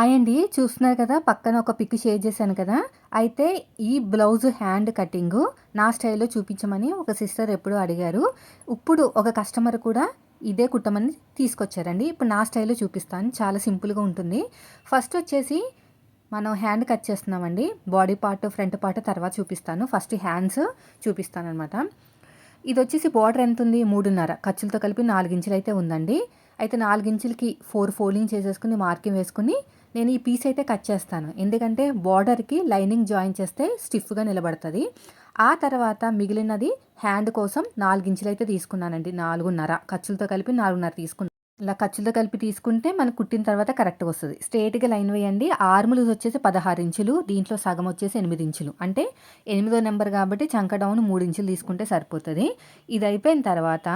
అయండి చూస్తున్నారు కదా పక్కన ఒక పిక్ షేర్ చేశాను కదా. అయితే ఈ బ్లౌజ్ హ్యాండ్ కటింగ్ నా స్టైల్లో చూపించమని ఒక సిస్టర్ ఎప్పుడూ అడిగారు. ఇప్పుడు ఒక కస్టమర్ కూడా ఇదే కుట్టమని తీసుకొచ్చారండి. ఇప్పుడు నా స్టైల్లో చూపిస్తాను. చాలా సింపుల్గా ఉంటుంది. ఫస్ట్ వచ్చేసి మనం హ్యాండ్ కట్ చేస్తున్నామండి. బాడీ పార్ట్ ఫ్రంట్ పార్ట్ తర్వాత చూపిస్తాను. ఫస్ట్ హ్యాండ్స్ చూపిస్తాను అనమాట ఇది వచ్చేసి బార్డర్ ఎంత ఉంది? మూడున్నర. ఖర్చులతో కలిపి నాలుగించులు అయితే ఉందండి. అయితే నాలుగించులకి ఫోర్ ఫోల్డింగ్ చేసేసుకుని మార్కింగ్ వేసుకుని నేను ఈ పీస్ అయితే కట్ చేస్తాను. ఎందుకంటే బార్డర్కి లైనింగ్ జాయిన్ చేస్తే స్టిఫ్గా నిలబడుతుంది. ఆ తర్వాత మిగిలినది హ్యాండ్ కోసం నాలుగించులు అయితే తీసుకున్నానండి. నాలుగున్నర. ఖర్చులతో కలిపి నాలుగున్నర తీసుకున్నాను ఇలా ఖర్చులతో కలిపి తీసుకుంటే మనకు కుట్టిన తర్వాత కరెక్ట్గా వస్తుంది. స్ట్రేట్గా లైన్ వేయండి. ఆర్ములు వచ్చేసి పదహారు ఇంచులు. దీంట్లో సగం వచ్చేసి ఎనిమిది ఇంచులు. అంటే ఎనిమిదో నెంబర్ కాబట్టి చంక డౌన్ మూడు ఇంచులు తీసుకుంటే సరిపోతుంది. ఇది అయిపోయిన తర్వాత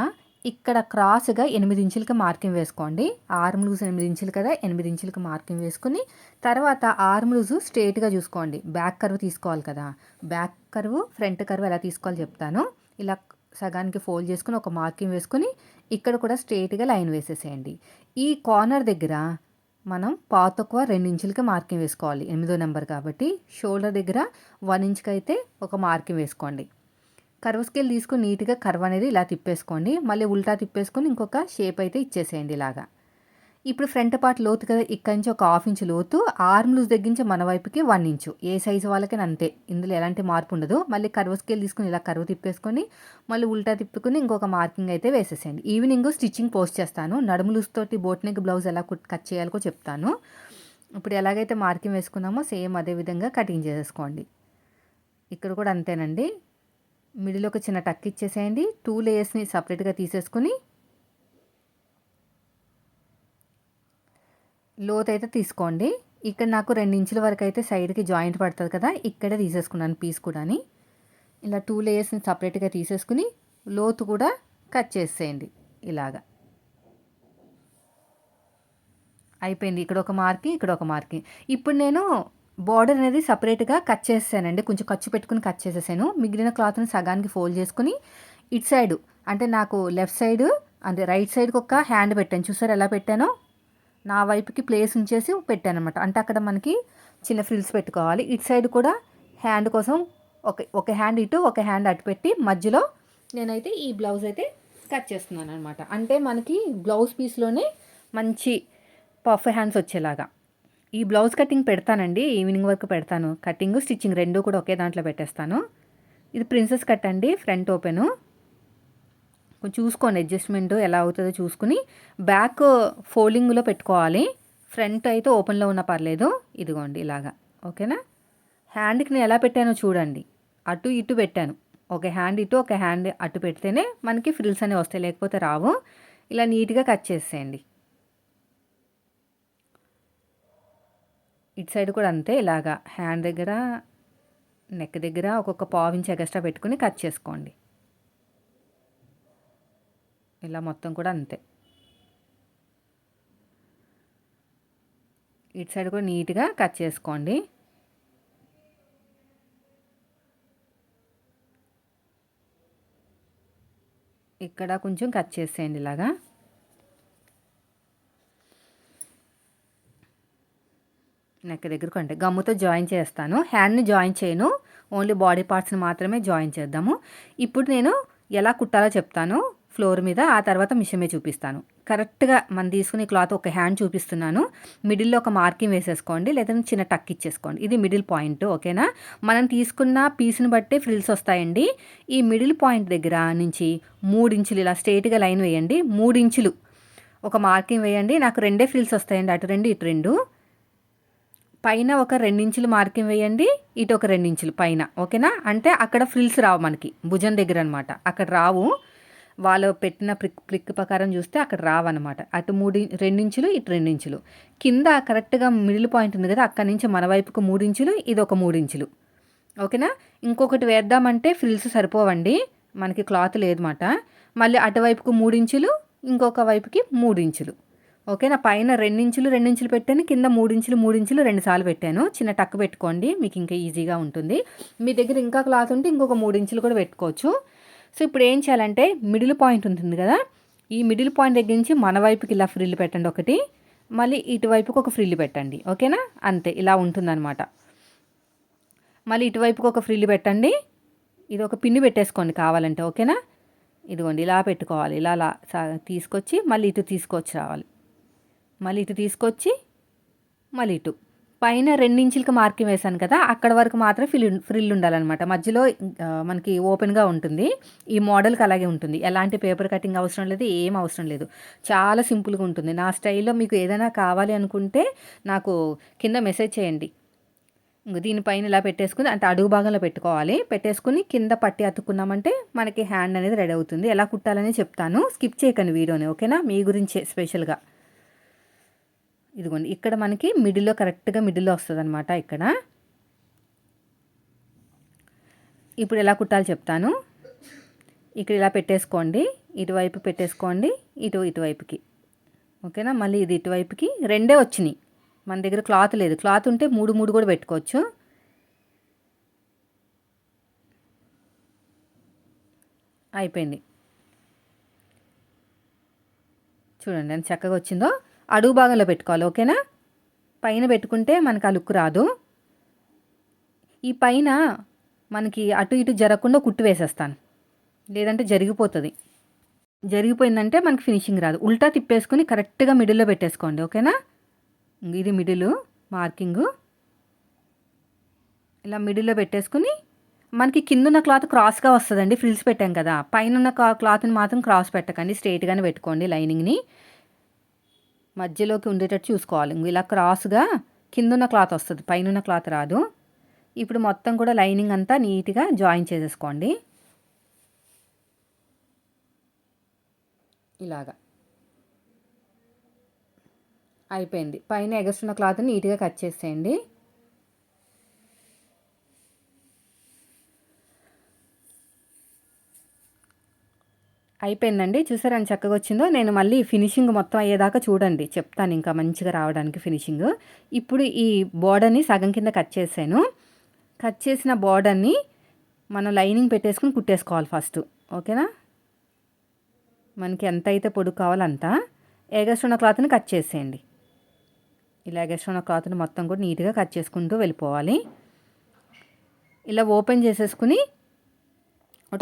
ఇక్కడ క్రాస్గా ఎనిమిది ఇంచులకి మార్కింగ్ వేసుకోండి. ఆర్మ్ లూజ్ ఎనిమిది ఇంచులు కదా ఎనిమిది ఇంచులకి మార్కింగ్ వేసుకుని తర్వాత ఆర్మ్ లూజ్ స్ట్రేట్గా చూసుకోండి. బ్యాక్ కర్వ్ తీసుకోవాలి కదా. బ్యాక్ కర్వ్ ఫ్రంట్ కర్వ్ ఎలా తీసుకోవాలి చెప్తాను. ఇలా సగానికి ఫోల్డ్ చేసుకుని ఒక మార్కింగ్ వేసుకుని ఇక్కడ కూడా స్ట్రేట్గా లైన్ వేసేసేయండి. ఈ కార్నర్ దగ్గర మనం పాతక్కువ రెండు ఇంచులకి మార్కింగ్ వేసుకోవాలి. ఎనిమిదో నెంబర్ కాబట్టి షోల్డర్ దగ్గర వన్ ఇంచ్కి అయితే ఒక మార్కింగ్ వేసుకోండి. కర్వ్ స్కేల్ తీసుకుని నీట్గా కర్వ్ అనేది ఇలా తిప్పేసుకోండి. మళ్ళీ ఉల్టా తిప్పేసుకొని ఇంకొక షేప్ అయితే ఇచ్చేసేయండి ఇలాగా. ఇప్పుడు ఫ్రంట్ పార్ట్ లోతు కదా ఇక్కడి నుంచి ఒక హాఫ్ ఇంచ్ లోతు ఆర్మ్ లూజ్ దగ్గరించి మన వైపుకి వన్ ఇంచు. ఏ సైజు వాళ్ళకి అంతే. ఇందులో ఎలాంటి మార్పు ఉండదు. మళ్ళీ కర్వ్ స్కేల్ తీసుకుని ఇలా కర్వ్ తిప్పేసుకొని మళ్ళీ ఉల్టా తిప్పుకొని ఇంకొక మార్కింగ్ అయితే వేసేసేయండి. ఈవినింగ్ స్టిచ్చింగ్ పోస్ట్ చేస్తాను. నడుము లూజ్ తోటి బోట్ నెక్ బ్లౌజ్ ఎలా కట్ చేయాలో చెప్తాను. ఇప్పుడు ఎలాగైతే మార్కింగ్ వేసుకున్నామో సేమ్ అదే విధంగా కటింగ్ చేసేసుకోండి. ఇక్కడ కూడా అంతేనండి. మిడిల్ ఒక చిన్న టక్ ఇచ్చేసేయండి. టూ లేయర్స్ని సపరేట్గా తీసేసుకుని లోత్ అయితే తీసుకోండి. ఇక్కడ నాకు రెండు ఇంచుల వరకు అయితే సైడ్కి జాయింట్ పడుతుంది కదా ఇక్కడే తీసేసుకున్నాను పీస్ కూడా ఇలా టూ లేయర్స్ని సపరేట్గా తీసేసుకుని లోతు కూడా కట్ చేసేయండి ఇలాగా. అయిపోయింది. ఇక్కడ ఒక మార్కింగ్ ఇక్కడ ఒక మార్కింగ్ ఇప్పుడు నేను బార్డర్ అనేది సపరేట్గా కట్ చేసానండి కొంచెం ఖర్చు పెట్టుకుని కట్ చేసేసాను. మిగిలిన క్లాత్ని సగానికి ఫోల్డ్ చేసుకుని ఇటు సైడ్ అంటే నాకు లెఫ్ట్ సైడ్ అంటే రైట్ సైడ్కి ఒక హ్యాండ్ పెట్టాను. చూసారు ఎలా పెట్టానో? నా వైపుకి ప్లేస్ ఉంచేసి పెట్టాను అనమాట అంటే అక్కడ మనకి చిన్న ఫ్రిల్స్ పెట్టుకోవాలి. ఇటు సైడ్ కూడా హ్యాండ్ కోసం ఒక ఒక హ్యాండ్ ఇటు ఒక హ్యాండ్ అటు పెట్టి మధ్యలో నేనైతే ఈ బ్లౌజ్ అయితే కట్ చేస్తున్నాను అనమాట అంటే మనకి బ్లౌజ్ పీస్లోనే మంచి పఫ్ హ్యాండ్స్ వచ్చేలాగా. ఈ బ్లౌజ్ కటింగ్ పెడతానండి ఈవినింగ్ వరకు పెడతాను. కటింగ్ స్టిచ్చింగ్ రెండు కూడా ఒకే దాంట్లో పెట్టేస్తాను. ఇది ప్రిన్సెస్ కట్ అండి ఫ్రంట్ ఓపెను. కొంచెం చూసుకోండి అడ్జస్ట్మెంట్ ఎలా అవుతుందో చూసుకుని బ్యాక్ ఫోల్డింగ్లో పెట్టుకోవాలి. ఫ్రంట్ అయితే ఓపెన్లో ఉన్న పర్లేదు. ఇదిగోండి ఇలాగా. ఓకేనా? హ్యాండ్కి నేను ఎలా పెట్టానో చూడండి. అటు ఇటు పెట్టాను. ఒక హ్యాండ్ ఇటు ఒక హ్యాండ్ అటు పెడితేనే మనకి ఫ్రిల్స్ అనేవి వస్తాయి లేకపోతే రావు. ఇలా నీట్గా కట్ చేసేయండి. ఇటు సైడ్ కూడా అంతే ఇలాగా హ్యాండ్ దగ్గర నెక్ దగ్గర ఒక్కొక్క పావు ఇంచ్ ఎగస్ట్రా పెట్టుకుని కట్ చేసుకోండి. ఇలా మొత్తం కూడా అంతే. ఇటు సైడ్ కూడా నీట్గా కట్ చేసుకోండి. ఇక్కడ కొంచెం కట్ చేసేయండి ఇలాగా. నెక్ దగ్గరకు అంటే గమ్ముతో జాయిన్ చేస్తాను. హ్యాండ్ని జాయిన్ చేయను. ఓన్లీ బాడీ పార్ట్స్ని మాత్రమే జాయిన్ చేద్దాము. ఇప్పుడు నేను ఎలా కుట్టాలో చెప్తాను. ఫ్లోర్ మీద ఆ తర్వాత మిషమే చూపిస్తాను. కరెక్ట్గా మనం తీసుకునే క్లాత్ ఒక హ్యాండ్ చూపిస్తున్నాను. మిడిల్లో ఒక మార్కింగ్ వేసేసుకోండి. లేదా చిన్న టక్ ఇచ్చేసుకోండి. ఇది మిడిల్ పాయింట్ ఓకేనా మనం తీసుకున్న పీస్ని బట్టి ఫ్రిల్స్ వస్తాయండి. ఈ మిడిల్ పాయింట్ దగ్గర నుంచి మూడు ఇంచులు ఇలా స్ట్రేట్గా లైన్ వేయండి. మూడు ఇంచులు ఒక మార్కింగ్ వేయండి. నాకు రెండే ఫ్రిల్స్ వస్తాయండి. అటు రెండు ఇటు రెండు. పైన ఒక రెండించులు మార్కింగ్ వేయండి ఇటు ఒక రెండించులు పైన ఓకేనా? అంటే అక్కడ ఫ్రిల్స్ రావు మనకి భుజం దగ్గర అనమాట అక్కడ రావు. వాళ్ళు పెట్టిన ప్రిక్ ప్లిక్ ప్రకారం చూస్తే అక్కడ రావన్నమాట. అటు మూడు రెండించులు ఇటు రెండించులు. కింద కరెక్ట్గా మిడిల్ పాయింట్ ఉంది కదా అక్కడి నుంచి మన వైపుకు మూడించులు ఇది ఒక మూడించులు. ఓకేనా? ఇంకొకటి వేద్దామంటే ఫ్రిల్స్ సరిపోవండి. మనకి క్లాత్ లేదన్నమాట. మళ్ళీ అటువైపుకు మూడించులు ఇంకొక వైపుకి మూడించులు. ఓకేనా పైన రెండించులు రెండించులు పెట్టాను కింద మూడించులు మూడించులు రెండుసార్లు పెట్టాను. చిన్న టక్ పెట్టుకోండి మీకు ఇంకా ఈజీగా ఉంటుంది. మీ దగ్గర ఇంకా క్లాత్ ఉంటే ఇంకొక మూడించులు కూడా పెట్టుకోవచ్చు. సో ఇప్పుడు ఏం చేయాలంటే మిడిల్ పాయింట్ ఉంటుంది కదా ఈ మిడిల్ పాయింట్ దగ్గర నుంచి మన వైపుకి ఇలా ఫ్రిల్ పెట్టండి ఒకటి మళ్ళీ ఇటువైపుకి ఒక ఫ్రిల్ పెట్టండి. ఓకేనా? అంతే ఇలా ఉంటుందన్నమాట. మళ్ళీ ఇటువైపుకి ఒక ఫ్రిల్ పెట్టండి. ఇది ఒక పిన్ను పెట్టేసుకోండి కావాలంటే ఓకేనా? ఇదిగోండి ఇలా పెట్టుకోవాలి ఇలా తీసుకొచ్చి మళ్ళీ ఇటు తీసుకొచ్చి రావాలి. మళ్ళీ ఇటు తీసుకొచ్చి మళ్ళీ ఇటు. పైన రెండించులకి మార్కింగ్ వేశాను కదా అక్కడ వరకు మాత్రం ఫిల్ ఫ్రిల్ ఉండాలన్నమాట. మధ్యలో మనకి ఓపెన్గా ఉంటుంది. ఈ మోడల్కి అలాగే ఉంటుంది. ఎలాంటి పేపర్ కటింగ్ అవసరం లేదు ఏం అవసరం లేదు. చాలా సింపుల్గా ఉంటుంది. నా స్టైల్లో మీకు ఏదైనా కావాలి అనుకుంటే నాకు కింద మెసేజ్ చేయండి. దీనిపైన ఇలా పెట్టేసుకుని అంటే అడుగు భాగంలో పెట్టుకోవాలి. పెట్టేసుకుని కింద పట్టి అతుక్కున్నామంటే మనకి హ్యాండ్ అనేది రెడీ అవుతుంది. ఎలా కుట్టాలని చెప్తాను. స్కిప్ చేయకండి వీడియోని ఓకేనా? మీ గురించే స్పెషల్గా. ఇదిగోండి ఇక్కడ మనకి మిడిల్లో కరెక్ట్గా మిడిల్లో వస్తుంది అనమాట ఇక్కడ. ఇప్పుడు ఎలా కుట్టాలి చెప్తాను. ఇక్కడ ఇలా పెట్టేసుకోండి ఇటువైపు పెట్టేసుకోండి ఇటు ఇటువైపుకి. ఓకేనా? మళ్ళీ ఇది ఇటువైపుకి. రెండే వచ్చినాయి. మన దగ్గర క్లాత్ లేదు. క్లాత్ ఉంటే మూడు మూడు కూడా పెట్టుకోవచ్చు. అయిపోయింది. చూడండి ఎంత చక్కగా వచ్చిందో. అడుగు భాగంలో పెట్టుకోవాలి ఓకేనా? పైన పెట్టుకుంటే మనకు ఆ లుక్ రాదు. ఈ పైన మనకి అటు ఇటు జరగకుండా కుట్టు వేసేస్తాను. లేదంటే జరిగిపోతుంది. జరిగిపోయిందంటే మనకి ఫినిషింగ్ రాదు. ఉల్టా తిప్పేసుకుని కరెక్ట్గా మిడిల్లో పెట్టేసుకోండి ఓకేనా? ఇది మిడిల్ మార్కింగు. ఇలా మిడిల్లో పెట్టేసుకుని మనకి కిందున్న క్లాత్ క్రాస్గా వస్తుందండి ఫ్రిల్స్ పెట్టాం కదా. పైన ఉన్న క్లాత్ని మాత్రం క్రాస్ పెట్టకండి స్ట్రైట్గానే పెట్టుకోండి లైనింగ్ని. మధ్యలోకి ఉండేటట్టు చూసుకోవాలి. ఇలా క్రాస్గా కిందున్న క్లాత్ వస్తుంది పైన క్లాత్ రాదు. ఇప్పుడు మొత్తం కూడా లైనింగ్ అంతా నీట్గా జాయిన్ చేసేసుకోండి. ఇలాగా. అయిపోయింది. పైన ఎగస్తున్న క్లాత్ని నీట్గా కట్ చేసేయండి. అయిపోయిందండి. చూసారా అని చక్కగా వచ్చిందో. నేను మళ్ళీ ఫినిషింగ్ మొత్తం అయ్యేదాకా చూడండి. చెప్తాను ఇంకా మంచిగా రావడానికి ఫినిషింగ్. ఇప్పుడు ఈ బోర్డర్ని సగం కింద కట్ చేశాను. కట్ చేసిన బోర్డర్ని మనం లైనింగ్ పెట్టేసుకుని కుట్టేసుకోవాలి ఫస్ట్. ఓకేనా? మనకి ఎంత అయితే పొడుగు కావాలో అంత క్లాత్ని కట్ చేసేయండి. ఇలా ఎగస్ట్రున్న క్లాత్ని మొత్తం కూడా నీట్గా కట్ చేసుకుంటూ వెళ్ళిపోవాలి. ఇలా ఓపెన్ చేసేసుకుని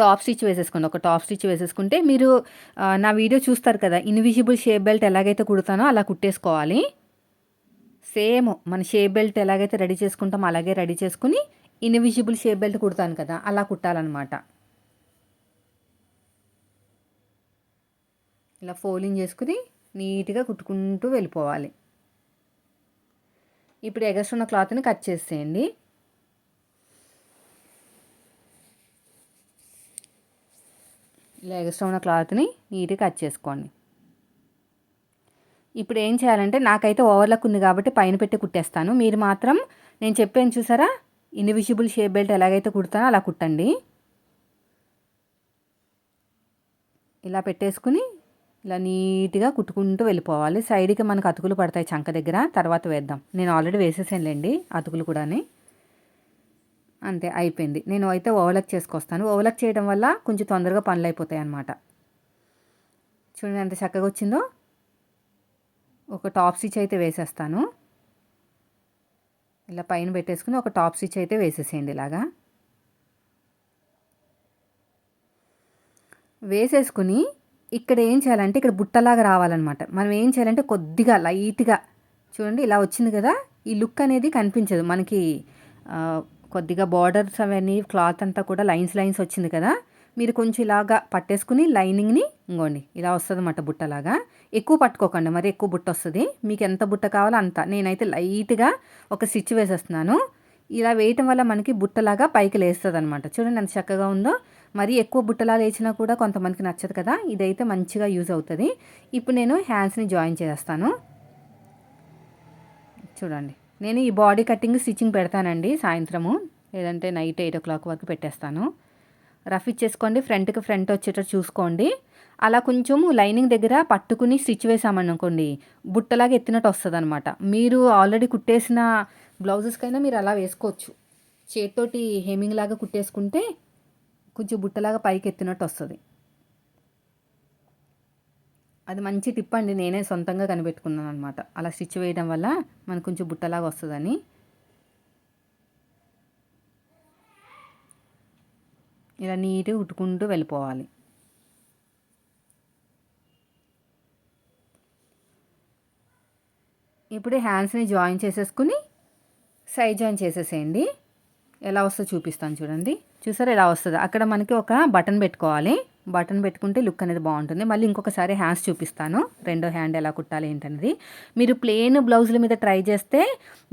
టాప్ స్టిచ్ వేసేసుకోండి. ఒక టాప్ స్టిచ్ వేసేసుకుంటే మీరు నా వీడియో చూస్తారు కదా ఇన్విజిబుల్ షేప్ బెల్ట్ ఎలాగైతే కుడతానో అలా కుట్టేసుకోవాలి. సేమ్ మన షేప్ బెల్ట్ ఎలాగైతే రెడీ చేసుకుంటామో అలాగే రెడీ చేసుకుని ఇన్విజిబుల్ షేప్ బెల్ట్ కుడతాను కదా అలా కుట్టాలన్నమాట. ఇలా ఫోలింగ్ చేసుకుని నీట్గా కుట్టుకుంటూ వెళ్ళిపోవాలి. ఇప్పుడు ఎగస్ట్రున్న క్లాత్ని కట్ చేసేయండి. ఇలా ఎగస్ట్రా ఉన్న క్లాత్ని నీట్గా కట్ చేసుకోండి. ఇప్పుడు ఏం చేయాలంటే నాకైతే ఓవర్లక్ ఉంది కాబట్టి పైన పెట్టి కుట్టేస్తాను. మీరు మాత్రం నేను చెప్పాను చూసారా? ఇన్విజిబుల్ షేప్ బెల్ట్ ఎలాగైతే కుడతానో అలా కుట్టండి. ఇలా పెట్టేసుకుని ఇలా నీట్గా కుట్టుకుంటూ వెళ్ళిపోవాలి. సైడ్కి మనకు అతుకులు పడతాయి చంక దగ్గర తర్వాత వేద్దాం. నేను ఆల్రెడీ వేసేసానులేండి అతుకులు కూడాని. అంతే అయిపోయింది. నేను అయితే ఓవలక్ చేసుకొస్తాను. ఓవలక్ చేయడం వల్ల కొంచెం తొందరగా పనులు అయిపోతాయి అన్నమాట చూడండి ఎంత చక్కగా వచ్చిందో. ఒక టాప్ స్టిచ్ అయితే వేసేస్తాను. ఇలా పైన పెట్టేసుకుని ఒక టాప్ స్టిచ్ అయితే వేసేసేయండి ఇలాగా. వేసేసుకుని ఇక్కడ ఏం చేయాలంటే ఇక్కడ బుట్టలాగా రావాలన్నమాట. మనం ఏం చేయాలంటే కొద్దిగా లైట్గా చూడండి ఇలా వచ్చింది కదా? ఈ లుక్ అనేది కనిపించదు. మనకి కొద్దిగా బార్డర్స్ అవన్నీ క్లాత్ అంతా కూడా లైన్స్ లైన్స్ వచ్చింది కదా? మీరు కొంచెం ఇలాగా పట్టేసుకుని లైనింగ్ని ఇంకోండి ఇలా వస్తుంది అన్నమాట బుట్టలాగా. ఎక్కువ పట్టుకోకండి మరి ఎక్కువ బుట్ట వస్తుంది. మీకు ఎంత బుట్ట కావాలో అంత. నేనైతే లైట్గా ఒక స్టిచ్ వేసేస్తున్నాను. ఇలా వేయటం వల్ల మనకి బుట్టలాగా పైకి లేస్తుంది అనమాట చూడండి ఎంత చక్కగా ఉందో. మరీ ఎక్కువ బుట్టలా లేచినా కూడా కొంతమందికి నచ్చదు కదా? ఇదైతే మంచిగా యూజ్ అవుతుంది. ఇప్పుడు నేను హ్యాండ్స్ని జాయిన్ చేస్తాను చూడండి. నేను ఈ బాడీ కటింగ్ స్టిచ్చింగ్ పెడతానండి సాయంత్రము. లేదంటే నైట్ ఎయిట్ ఓ క్లాక్ వరకు పెట్టేస్తాను. రఫ్ ఇచ్చేసుకోండి ఫ్రంట్కి ఫ్రంట్ వచ్చేటట్టు చూసుకోండి. అలా కొంచెము లైనింగ్ దగ్గర పట్టుకుని స్టిచ్ వేసామనుకోండి బుట్టలాగా ఎత్తినట్టు వస్తుంది అనమాట మీరు ఆల్రెడీ కుట్టేసిన బ్లౌజెస్కైనా మీరు అలా వేసుకోవచ్చు. చేతితోటి హెమింగ్ లాగా కుట్టేసుకుంటే కొంచెం బుట్టలాగా పైకి ఎత్తినట్టు వస్తుంది. అది మంచి టిప్ అండి. నేనే సొంతంగా కనిపెట్టుకున్నాను అనమాట అలా స్టిచ్ వేయడం వల్ల మనకు కొంచెం బుట్టలాగా వస్తుందని. ఇలా నీట్గా ఉట్టుకుంటూ వెళ్ళిపోవాలి. ఇప్పుడు హ్యాండ్స్ని జాయిన్ చేసేసుకుని సైడ్ జాయిన్ చేసేసేయండి. ఎలా వస్తుందో చూపిస్తాను చూడండి. చూసారా? ఎలా వస్తుంది? అక్కడ మనకి ఒక బటన్ పెట్టుకోవాలి. బటన్ పెట్టుకుంటే లుక్ అనేది బాగుంటుంది. మళ్ళీ ఇంకొకసారి హ్యాండ్స్ చూపిస్తాను. రెండో హ్యాండ్ ఎలా కుట్టాలి ఏంటనేది మీరు ప్లెయిన్ బ్లౌజుల మీద ట్రై చేస్తే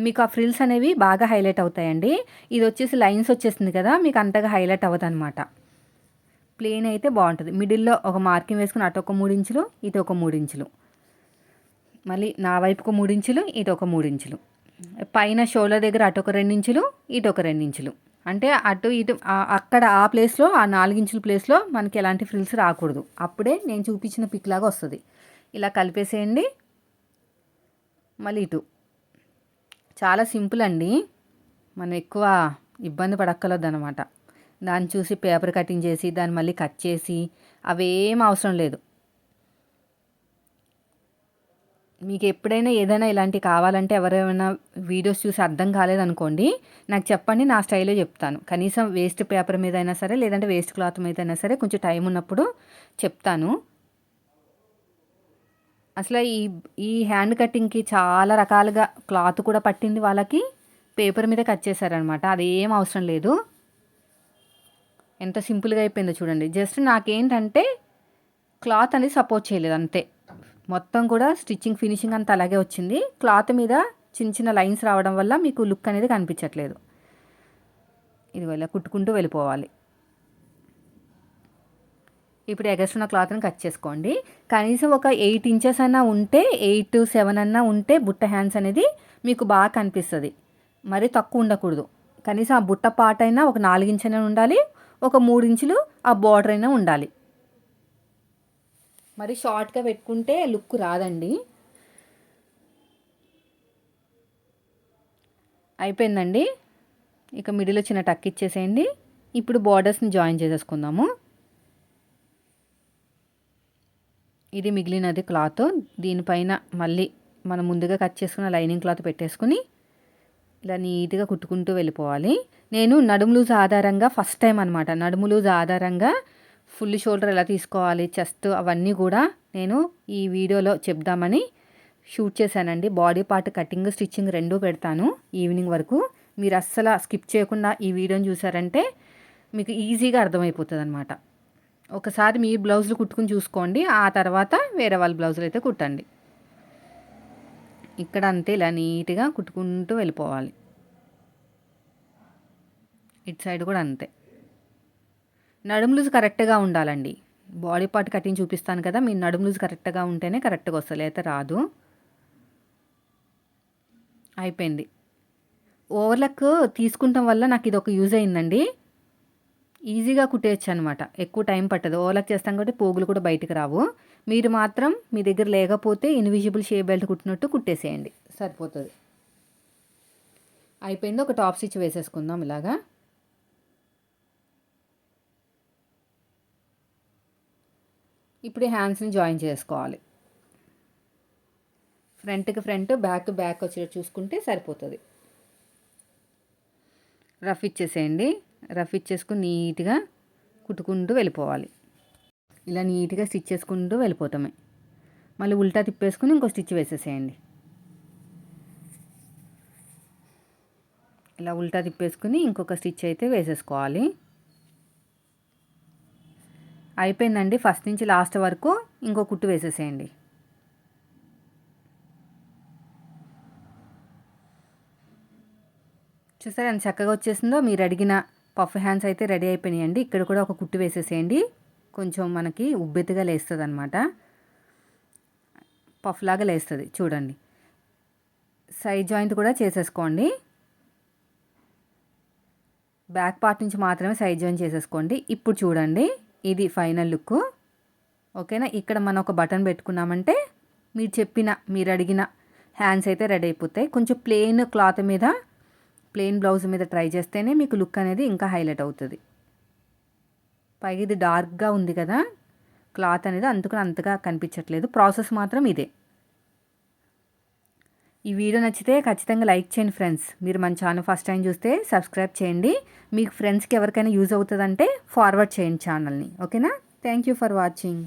మీకు ఆ ఫ్రిల్స్ అనేవి బాగా హైలైట్ అవుతాయండి. ఇది వచ్చేసి లైన్స్ వచ్చేసింది కదా మీకు అంతగా హైలైట్ అవ్వదు అనమాట ప్లెయిన్ అయితే బాగుంటుంది. మిడిల్లో ఒక మార్కింగ్ వేసుకుని అటు ఒక మూడు ఇంచులు ఇటు ఒక మూడు ఇంచులు. మళ్ళీ నా వైపుకు మూడించులు ఇటు ఒక మూడు ఇంచులు. పైన షోల్డర్ దగ్గర అటు ఒక రెండు ఇంచులు ఇటు ఒక రెండు ఇంచులు. అంటే అటు ఇటు అక్కడ ఆ ప్లేస్లో ఆ నాలుగించుల ప్లేస్లో మనకి ఎలాంటి ఫ్రిల్స్ రాకూడదు. అప్పుడే నేను చూపించిన పిక్ లాగా వస్తుంది. ఇలా కలిపేసేయండి. మళ్ళీ ఇటు. చాలా సింపుల్ అండి. మనం ఎక్కువ ఇబ్బంది పడక్కర్లేదు అనమాట దాన్ని చూసి పేపర్ కటింగ్ చేసి దాన్ని మళ్ళీ కట్ చేసి అవేం అవసరం లేదు. మీకు ఎప్పుడైనా ఏదైనా ఇలాంటి కావాలంటే ఎవరైనా వీడియోస్ చూసి అర్థం కాలేదనుకోండి నాకు చెప్పండి నా స్టైల్లో చెప్తాను. కనీసం వేస్ట్ పేపర్ మీద అయినా సరే లేదంటే వేస్ట్ క్లాత్ మీద అయినా సరే కొంచెం టైం ఉన్నప్పుడు చెప్తాను. అసలు ఈ ఈ హ్యాండ్ కటింగ్కి చాలా రకాలుగా క్లాత్ కూడా పట్టింది వాళ్ళకి. పేపర్ మీద కట్ చేశారనమాట. అది ఏం అవసరం లేదు. ఎంత సింపుల్గా అయిపోయిందో చూడండి. జస్ట్ నాకేంటంటే క్లాత్ అనేది సపోర్ట్ చేయలేదు అంతే. మొత్తం కూడా స్టిచ్చింగ్ ఫినిషింగ్ అంతా అలాగే వచ్చింది. క్లాత్ మీద చిన్న చిన్న లైన్స్ రావడం వల్ల మీకు లుక్ అనేది కనిపించట్లేదు. ఇది ఇలా కుట్టుకుంటూ వెళ్ళిపోవాలి. ఇప్పుడు ఎగస్ట్రున్న క్లాత్ని కట్ చేసుకోండి. కనీసం ఒక ఎయిట్ ఇంచెస్ అయినా ఉంటే ఎయిట్ టు సెవెన్ అన్నా ఉంటే బుట్ట హ్యాండ్స్ అనేది మీకు బాగా కనిపిస్తుంది. మరి తక్కువ ఉండకూడదు. కనీసం ఆ బుట్ట పాట అయినా ఒక నాలుగించైనా ఉండాలి. ఒక మూడు ఇంచులు ఆ బార్డర్ అయినా ఉండాలి. మరి షార్ట్గా పెట్టుకుంటే లుక్ రాదండి. అయిపోయిందండి. ఇక మిడిల్ చిన్న టక్ ఇచ్చేసేయండి. ఇప్పుడు బార్డర్స్ని జాయిన్ చేసేసుకుందాము. ఇది మిగిలినది క్లాత్. దీనిపైన మళ్ళీ మనం ముందుగా కట్ చేసుకున్న లైనింగ్ క్లాత్ పెట్టేసుకుని ఇలా నీట్గా కుట్టుకుంటూ వెళ్ళిపోవాలి. నేను నడుము లూజ్ ఆధారంగా ఫస్ట్ టైం అనమాట నడుము లూజ్ ఆధారంగా ఫుల్ షోల్డర్ ఎలా తీసుకోవాలి చెస్ట్ అవన్నీ కూడా నేను ఈ వీడియోలో చెప్దామని షూట్ చేశానండి. బాడీ పార్ట్ కటింగ్ స్టిచ్చింగ్ రెండూ పెడతాను ఈవినింగ్ వరకు. మీరు అస్సలు స్కిప్ చేయకుండా ఈ వీడియోని చూసారంటే మీకు ఈజీగా అర్థమైపోతుంది అనమాట ఒకసారి మీ బ్లౌజులు కుట్టుకుని చూసుకోండి ఆ తర్వాత వేరే వాళ్ళ బ్లౌజులు అయితే కుట్టండి. ఇక్కడ అంతే ఇలా నీట్గా కుట్టుకుంటూ వెళ్ళిపోవాలి. ఇటు సైడ్ కూడా అంతే. నడుము లూజ్ కరెక్ట్గా ఉండాలండి. బాడీ పార్ట్ కటింగ్ చూపిస్తాను కదా మీ నడుము లూజ్ కరెక్ట్గా ఉంటేనే కరెక్ట్గా వస్తుంది అయితే రాదు. అయిపోయింది. ఓవర్లక్ తీసుకుంటాం వల్ల నాకు ఇది ఒక యూజ్ అయిందండి. ఈజీగా కుట్టేయచ్చు అనమాట ఎక్కువ టైం పట్టదు. ఓవర్లక్ చేస్తాం కాబట్టి పోగులు కూడా బయటకు రావు. మీరు మాత్రం మీ దగ్గర లేకపోతే ఇన్విజిబుల్ షే బెల్ట్ కుట్టినట్టు కుట్టేసేయండి. సరిపోతుంది. అయిపోయింది. ఒక టాప్ స్టిచ్ వేసేసుకుందాం ఇలాగా. ఇప్పుడు హ్యాండ్స్ని జాయిన్ చేసుకోవాలి. ఫ్రంట్కి ఫ్రంట్ బ్యాక్ బ్యాక్ వచ్చేటట్టు చూసుకుంటే సరిపోతుంది. రఫ్ ఇచ్చేసేయండి. రఫ్ ఇచ్చేసుకుని నీట్గా కుట్టుకుంటూ వెళ్ళిపోవాలి. ఇలా నీట్గా స్టిచ్ చేసుకుంటూ వెళ్ళిపోతామే. మళ్ళీ ఉల్టా తిప్పేసుకుని ఇంకో స్టిచ్ వేసేసేయండి. ఇలా ఉల్టా తిప్పేసుకుని ఇంకొక స్టిచ్ అయితే వేసేసుకోవాలి. అయిపోయిందండి. ఫస్ట్ నుంచి లాస్ట్ వరకు ఇంకో కుట్టు వేసేసేయండి. చూసారా ఎంత చక్కగా వచ్చేసిందో? మీరు అడిగిన పఫ్ హ్యాండ్స్ అయితే రెడీ అయిపోయినాయండి. ఇక్కడ కూడా ఒక కుట్టు వేసేసేయండి. కొంచెం మనకి ఉబ్బెత్తుగా లేస్తుంది అనమాట పఫ్ లాగా లేస్తుంది. చూడండి. సైడ్ జాయింట్ కూడా చేసేసుకోండి. బ్యాక్ పార్ట్ నుంచి మాత్రమే సైడ్ జాయిన్ చేసేసుకోండి. ఇప్పుడు చూడండి. ఇది ఫైనల్ లుక్. ఓకేనా? ఇక్కడ మనం ఒక బటన్ పెట్టుకున్నామంటే మీరు చెప్పిన మీరు అడిగిన హ్యాండ్స్ అయితే రెడీ అయిపోతాయి. కొంచెం ప్లెయిన్ క్లాత్ మీద ప్లెయిన్ బ్లౌజ్ మీద ట్రై చేస్తేనే మీకు లుక్ అనేది ఇంకా హైలైట్ అవుతుంది. పైగా ఇది డార్క్గా ఉంది కదా క్లాత్ అనేది అందుకని అంతగా కనిపించట్లేదు. ప్రాసెస్ మాత్రం ఇదే. ఈ వీడియో నచ్చితే ఖచ్చితంగా లైక్ చేయండి ఫ్రెండ్స్. మీరు మన ఛానల్ ఫస్ట్ టైం చూస్తే సబ్స్క్రైబ్ చేయండి. మీకు ఫ్రెండ్స్కి ఎవరికైనా యూజ్ అవుతుందంటే ఫార్వర్డ్ చేయండి ఛానల్ని. ఓకేనా? Thank you for watching